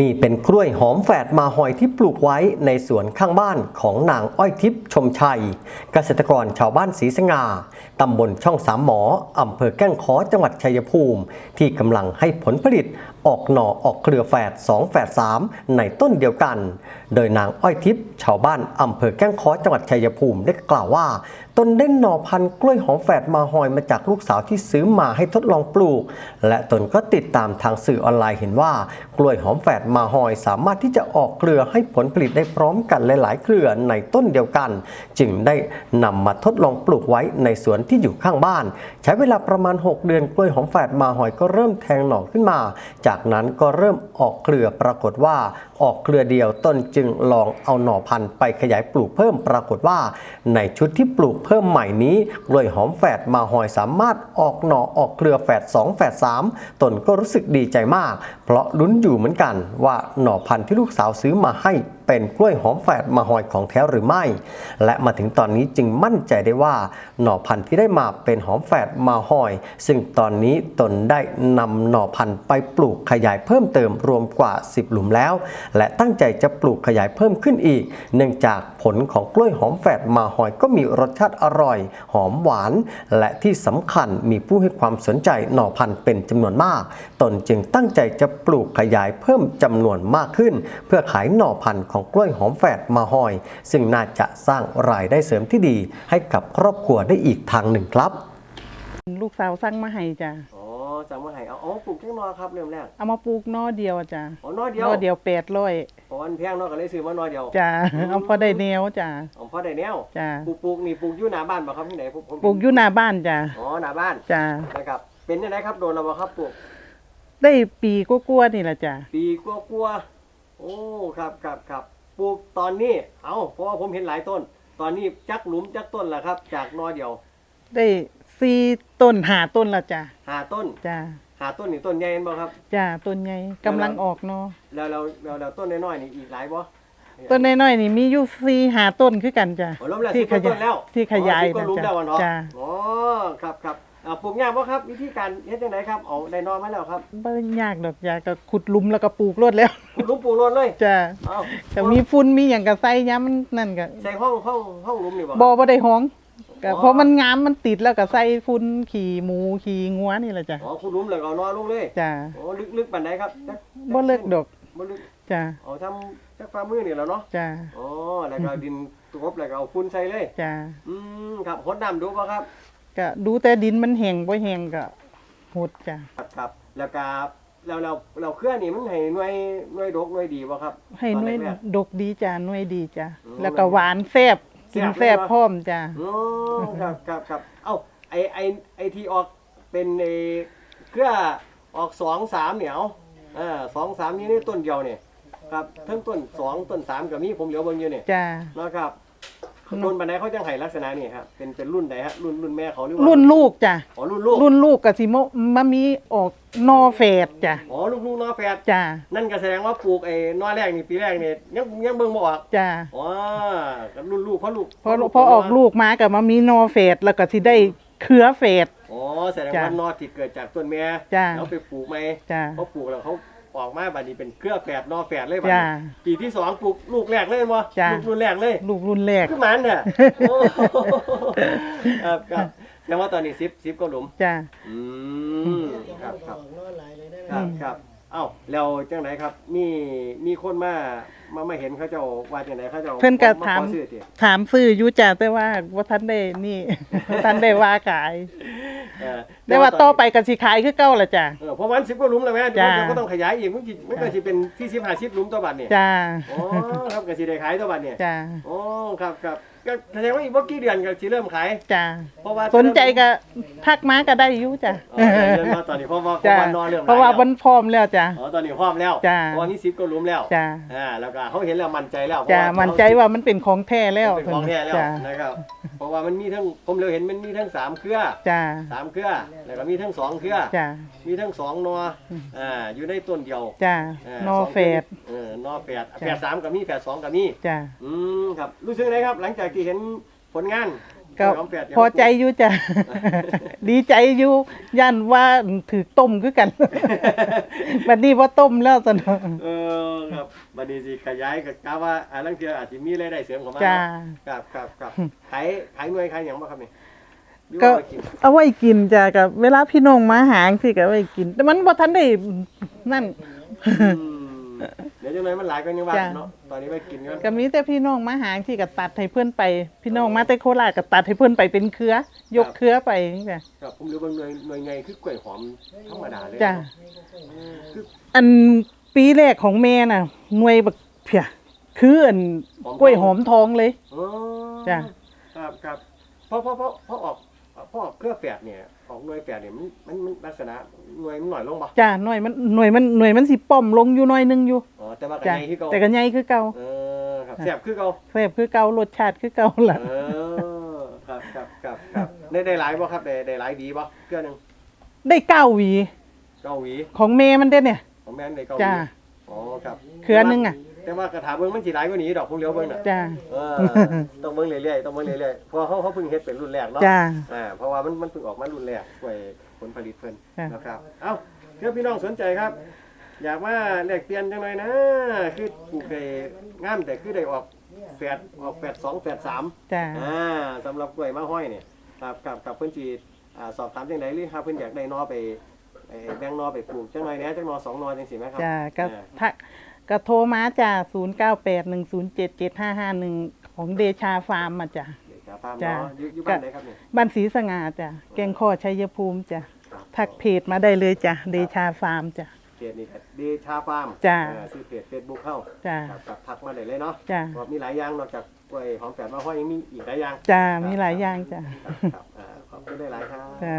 นี่เป็นกล้วยหอมแฝดมาหอยที่ปลูกไว้ในสวนข้างบ้านของนางอ้อยทิพย์ชมชัย เกษตรกรชาวบ้านศรีสง่าตำบลช่องสามหมออำเภอแก้งขอจังหวัดชัยภูมิ ที่กำลังให้ผลผลิตออกหน่อออกเครือแฝด2แฝด3ในต้นเดียวกัน โดยนางอ้อยทิพย์ชาวบ้านอำเภอแก้งขอจังหวัดชัยภูมิได้กล่าวว่า ตนได้หน่อพันธุ์กล้วยหอมแฝดมาหอยมาจากลูกสาวที่ซื้อมาให้ทดลองปลูก และตนก็ติดตามทางสื่อออนไลน์เห็นว่ากล้วยหอมแฝดมาหอยสามารถที่จะออกเครือให้ผลผลิตได้พร้อมกันหลายๆเครือในต้นเดียวกัน จึงได้นำมาทดลองปลูกไว้ในสวนที่อยู่ข้างบ้าน ใช้เวลาประมาณ 6 เดือนกล้วยหอมแฝดมาหอยก็เริ่มแทงหน่อขึ้นมา จากนั้นก็เริ่มออกเครือปรากฏว่าออกเครือเดียวต้นจึงลองเอาหน่อพันธุ์ไปขยายปลูกเพิ่มปรากฏว่า ในชุดที่ปลูกเพิ่มใหม่นี้กล้วยหอมแฝดมาหอยสามารถออกหน่อออกเครือแฝด2แฝด3ตนก็รู้สึกดีใจมาก เพราะลุ้นอยู่เหมือนกันว่าหน่อพันธุ์ที่ลูกสาวซื้อมาให้ เป็นกล้วยหอมแฝดมาหอยของแท้หรือไม่ และมาถึงตอนนี้จึงมั่นใจได้ว่าหน่อพันธุ์ที่ได้มาเป็นหอมแฝดมาหอย ซึ่งตอนนี้ตนได้นำหน่อพันธุ์ไปปลูกขยายเพิ่มเติมรวมกว่า 10 หลุมแล้ว และตั้งใจจะปลูกขยายเพิ่มขึ้นอีก เนื่องจากผลของกล้วยหอมแฝดมาหอยก็มีรสชาติอร่อย หอมหวาน และที่สำคัญมีผู้ให้ความสนใจหน่อพันธุ์เป็นจำนวนมาก ตนจึงตั้งใจจะปลูกขยายเพิ่มจำนวนมากขึ้น เพื่อขายหน่อพันธุ์ของกล้วยหอมแฝดมาหอย ซึ่งน่าจะสร้างรายได้เสริมที่ดี ให้กับครอบครัวได้อีกทางหนึ่งครับ ลูกสาวสั่งมาให้จ้ะอ๋อจังว่าไห้เอาอ๋อปลูกแค่นอครับเริ่มแรกเอามาปลูกหนอเดียวจ้ะอ๋อนอเดีหยวนอเดียวแปดร้อยเพราะวันแพงนอก็เลยซื้อมานอเดียวจ้ะเอาพอได้แนวจ้ะอ๋อพอได้แนวจ้ะปลูกปลูกนี่ปลูกอยู่หน้าบ้านบ่ครับที่ไหนผมผมปลูกอยู่หน้าบ้านจ้ะอ๋อหน้าบ้านจ้ะนะครับเป็นยังไงครับโดนเราบ่ครับปลูกได้ปีกลัวาๆนี่แหละจ้ะปีกลัวๆ โอ้ครับครับครับปลูกตอนนี้ เอาเพราะว่าผมเห็นหลายต้น ตอนนี้จักหลุมจักต้นแล้วครับ จากนอเดียวได้สี่ต้นหาต้นและจ้ะหาต้นจ้ะหาต้นนี่ต้นใหญ่เห็นบ่ครับ จ้ะต้นใหญ่กำลังออกเนาะแล้วเราเราเราต้นน้อยๆนี่อีกหลายบ่ต้นน้อยๆนี่มีอยู่สี่หาต้นคือกันจ้ะโอ้ล้มแล้วที่สิบกว่าขยายต้นแล้วที่ขยายอ๋อสิบกว่าหลุมนะแล้วอะเนาะจ้ะอ๋อครับครับ อ่าปลูกยากบ่ครับ วิธีการเฮ็ดจังไดครับเอาได้นอมาแล้วครับบ่ยากดอกจ้ะก็ขุดหลุมแล้วก็ปลูกรวดแล้วขุดหลุมปลูกโลดเลยจ้ะเอ้าแต่มีฝุ่นมีหยังก็ใส่ย้ำมันนั่นก็ใส่ห้องห้องห้องหลุมนี่บ่บ่บ่ได้ห้องก็อ๋อ เพราะมันงามมันติดแล้วก็ใส่ฝุ่นขี่หมูขี่งัวนี่แหละจ้ะอ๋อขุดหลุมแล้วก็เอานอลงเลยจ้ะโอ้ลึกลึกปานใดครับจักบ่เลิกดอกบ่ลึกจ้ะเอาทำจักฝ่ามือนี่แหล้วเนาะจ้ะอ๋อแล้วก็ดินกบแล้วก็เอาฝุ่นใส่เลย จ้ะอืมครับหดน้ำดูบ่ครับ ก็ดูแต่ดินมันแห้งบ่แห้งก็หดจ้ะครับครับ แล้วก็แล้วเราเราเครือนี่มันให้หน่วยหน่วยดกหน่วยดีบ่ครับให้หน่วยตอแรก ดกดีจ้ะหน่วยดีจ้ะอืมแล้วก็หวานแซ่บกินแซ่บแซ่บเลยเหรอพร้อมจ้ะอ๋อครับครับครับเอ้าไอไอไอที่ออกเป็นไอเครือออกสองสามเหนียวอ่าสองสามนี่นี่ต้นเดียวเนี่ยครับทั้งต้นสองต้นสามกับมีผมเหลียวเบิ่งอยู่เนี่ยจ้ะ นะครับ ต้นปันไดเขาจังไห้ลักษณะนี่ครับเป็นเป็นรุ่นใดฮะรุ่นรุ่นแม่เขาหรือว่ารุ่นลูกจ้ะอ๋อรุ่นลูกรุ่นลูกก็สิมามามีออกนอแฝดจ้ะอ๋อลูกลูกนอแฝดจ้ะนั่นก็แสดงว่าปลูกไอ้นอแรกนี่ปีแรกนี่ยังยังเบิ่งบ่ออกจ้ะอ๋อกับรุ่นลูกเพราะลูกพอพอออกลูกมาก็มามีนอแฝดแล้วก็สิได้เครือแฝดอ๋อแสดงจ้ะว่านอที่เกิดจากต้นแม่จ้ะแล้วไปปลูกไหมจ้ะเขาปลูกแล้วเขา ออกมาบัดนี้เป็นเครือแฝดนอแฝดเลยบัดจ้ะนี้ปีที่สองปลูกลูกแรกเลยมั้จ้ะลูกรุ่นแรกเลย ลูกรุ่นแรกขึ้นมาเนี่ยโอ้ครับครับแสดงว่าตอนนี้ซิปซิปก็หลุม จ้ะอืมครับครับครับครับเอ้าแล้วจังไหนครับ มีมีคนมามามาเห็นเขาเจ้าว่าจังไหนเขาเจ้าเพิ่นก็ถาม ขอซื้อติถามซื้ออยู่จ้ะแต่ว่าว่าท่านได้นี่บ่ท่านได้ว่าขาย เออได้ว่าต่อไปก็สิขายคือเก่าล่ะจ้ะ เออเพราะวันสิบก็หลุมแล้วแม่เดี๋ยวจ้ะเดี๋ยวก็ต้องขยายอีกมันสิมันก็สิเป็นที่สิบห้าสิบหลุมต่อบัดเนี่ยจ้ะอ๋อครับก็สิได้ขายต่อบัดเนี่ยจ้ะอ๋อครับครับก็แสดงว่าอีกบ่กี่เดือนก็สิเริ่มขาย จ้ะเพราะว่าสนใจก็ทักมาก็ได้อยู่จ้ะอ๋อได้เดือนมาตอนนี้เพราะว่าเพจ้ะราะว่านอนเรื่องเพราะว่ามันพร้อมแล้วจ้ะ อ๋อตอนนี้พร้อมแล้วจ้ะเพราะว่านี่สิบก็หลุมแล้วจ้ะอ่าแล้วก็เขาเห็นแล้วมั่นใจแล้วจ้ะเพราะว่ามั่นใจว่ามันเป็นของแท้แล้วเป็นของแท้แล้วจ้ะนะครับเพราะว่ามันมีทั้งผมเลยเห็นมันมีทั้งสามเครือ จ้ะสามเครือแล้วก็มีทั้งสองเครือจ้ะมีทั้งสองนออ่าอยู่ในต้นเดียวจ้ะานอสงแฝดเออนอแฝดจ้ะแฝดสามกับมีแฝดสองกับมีจ้ะอืมครับรู้สึกไงครับ หลังจากที่เห็นผลงานก็กล้วยหอมแฝดยังพอใจอยู่จ้ะ ดีใจอยู่ยันว่าถือต้มคือกัน บัดนี้ว่าต้มแล้วตอนนั้นเออครับบัดนี้สิขยายก็กะว่าอ่าลังเทื่ออาจสิมีรายได้เสริมเข้ามาจ้าเนาะครับครับครับขายขายหน่วยขายหยังบ่ครับนี่หรือ ก็ว่าไว้กินเอาไว้กินจ้ะกับเวลาพี่น้องมาหาสิก็เอาไว้กิน แต่มันบ่ทันได้นั่นอืมเดี๋ยวจังไดมันหลายก็ยังว่าจ้ะ เนาะตอนนี้ไว้กินกันก็มีแต่พี่น้องมาหาที่ก็ตัดให้เพื่อนไป พี่น้องมาแต่โคราชก็ตัดให้เพื่อนไปเป็นเครือ ยกเครือไปนี่จ้ะครับผมรู้ว่าหน่วยหน่วยไงคือกล้วยหอมธรรมดาเลยจ้ะเนาะคืออันปีแรกของแม่น่ะหน่วยบักเพียคืออันกล้วยหอมทองเลย อ๋อจ้ะ ครับครับเพราะเพราะเพราะเพราะออกเพราะออกเครือแฝดเนี่ยออกหน่วยแฝดเนี่ยมันมันมันลักษณะหน่วยมันหน่อยลงบ่จ้ะหน่วยมันหน่วยมันหน่วยมันสิป้อมลงอยู่หน่อยหนึงอยู่อ๋อแต่ว่าก็จ้ะใหญ่คือเก่าแต่ก็ใหญ่คือเก่าเออครับแซ่บคือเก่าแซ่บคือเก่ารสชาติคือเก่าล่ะเออครับครับครับครับได้ได้หลายบ่ครับได้ได้หลายดีบ่เครือหนึงได้เก้าหวี เก้าหวีของแม่มันเด้เนี่ยของแม่นได้เก้าหวีจ้ะอ๋อครับ เครือหนึงอะ แต่ว่ากระถาเบิ่งมันสิหลายกว่านี้ดอกพวกเลี้ยวเบิ่งน่ะจ้ะเออต้องเบิ่งเรื่อยๆต้องเบิ่งเรื่อยๆเพราะเขาเขาเพิ่งเฮ็ดเป็นรุ่นแรกเนาะ จ้ะอ่าเพราะว่ามันมันเพิ่งออกมารุ่นแรกกล้วยผลผลิตเพิ่นค่ะ นะครับ เอ้าเพื่อพี่น้องสนใจครับ อยากว่าแลกเปลี่ยนจังหน่อยนะ คือปลูกได้งามแต่คือได้ออกแฝดออกแฝดสองแฝดสามจ้ะอ่าสำหรับกล้วยมาห้อยเนี่ยครับกับกับเพิ่นสิอ่าสอบถามจังไดหรือครับเพิ่นอยากได้นอไปไอ้แบ่งนอไปปลูกจังหน่อยแหน่จังนอสองนอจังซี่ไหมครับจ้ะก็อ่าทัก ก็โทรมาจ้ะ0981077551ของเดชาฟาร์มมาจ้ะ เด็กครับฟาร์มจ้ะ เนาะอยู่อยู่บ้านไหนครับเนี่ยบ้านศรีสง่าจ้ะ แกงข้อชัยภูมิจ้ะครับทักเพจมาได้เลยจ้ะ เดชาฟาร์มจ้ะ เพจนี่ครับเดชาฟาร์มจ้ะอ่าชื่อเพจ Facebook เข้าจ้ะ ครับครับทักมาได้เลยเนาะจ้ะเพราะมีหลายอย่างนอกจากกล้วยหอมแฝดมาห้อยยังมีอีกหลายอย่างจ้ะ มีหลายอย่างจ้ะ ครับครับอ่าขอบคุณได้หลายครับ จ้ะ